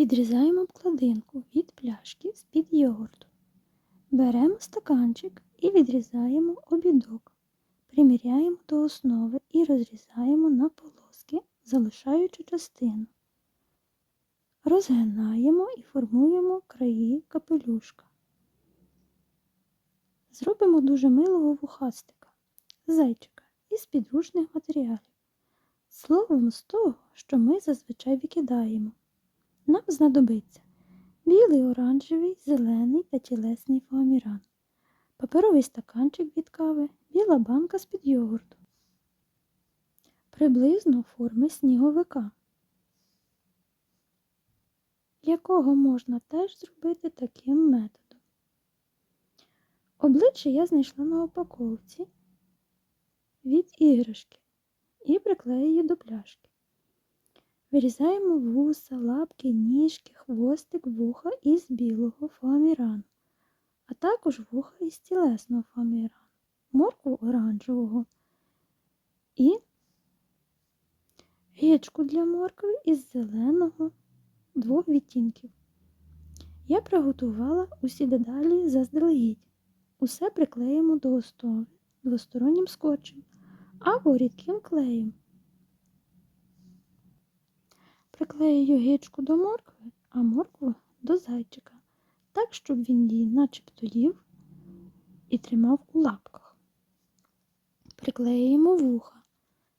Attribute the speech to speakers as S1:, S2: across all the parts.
S1: Відрізаємо обкладинку від пляшки з-під йогурту. Беремо стаканчик і відрізаємо обідок. Приміряємо до основи і розрізаємо на полоски, залишаючи частину. Розгинаємо і формуємо краї капелюшка. Зробимо дуже милого вухастика, зайчика із підручних матеріалів. Словом з того, що ми зазвичай викидаємо. Нам знадобиться білий, оранжевий, зелений та тілесний фоаміран, паперовий стаканчик від кави, біла банка з-під йогурту, приблизно форми сніговика, якого можна теж зробити таким методом. Обличчя я знайшла на упаковці від іграшки і приклею її до пляшки. Вирізаємо вуса, лапки, ніжки, хвостик, вуха із білого фоамірану, а також вуха із тілесного фоамірану, моркву оранжевого і гічку для моркви із зеленого двох відтінків. Я приготувала усі деталі заздалегідь. Усе приклеїмо до основи двостороннім скотчем або рідким клеєм. Приклею гічку до моркви, а моркву до зайчика, так, щоб він її начебто їв і тримав у лапках. Приклеюємо вуха,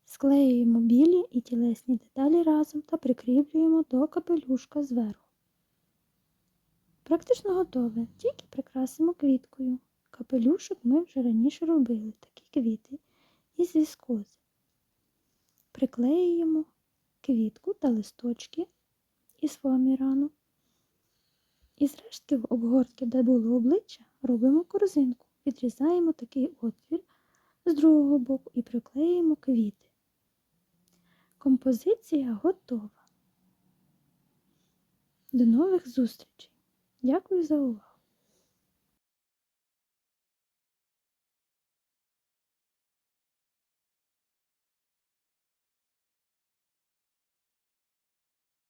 S1: склеюємо білі і тілесні деталі разом та прикріплюємо до капелюшка зверху. Практично готове, тільки прикрасимо квіткою. Капелюшок ми вже раніше робили такі квіти із віскози. Приклеюємо квітку та листочки із фоамірану. Із рештків обгортки, де було обличчя, робимо корзинку, відрізаємо такий отвір з другого боку і приклеїмо квіти. Композиція готова. До нових зустрічей. Дякую за увагу!